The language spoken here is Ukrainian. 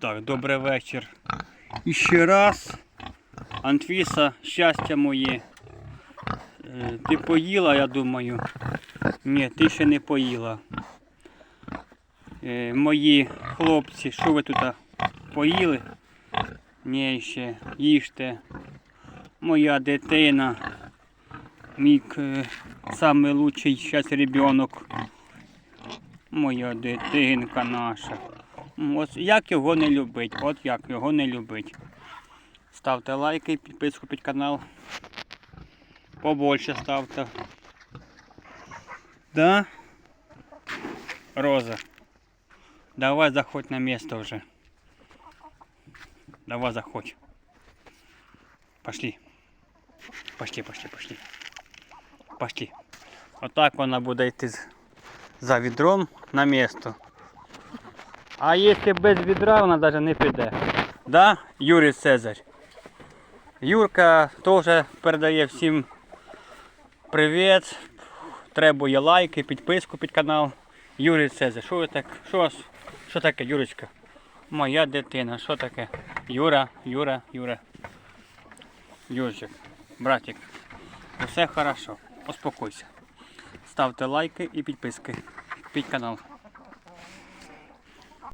Так, добрий вечір. І ще раз. Антвіса, щастя моє. Е, Ти поїла, я думаю. Ні, ти ще не поїла. Е, Мої хлопці, що ви тут поїли? Ні, ще їжте. Моя дитина. Мій е, самий зараз ребенок. Моя дитинка наша. Ось як його не любить, от як його не любить. Ставте лайки, підписку під канал. Побольше ставте. Да? Роза. Давай заходь на место уже. Давай заходь. Пошли. Пошли, пошли, пошли. Пошли. Отак вона буде йти за відром на місто. А якщо без відра, вона навіть не піде. Да, Юрій Цезарь? Юрка теж передає всім привіт. Требує лайки, підписку під канал. Юрій Цезарь. Що так? Що, що таке, Юрочка? Моя дитина, що таке? Юра, Юра, Юра. Юрчик, братик. Все хорошо. Успокойся. Ставте лайки і підписки під канал.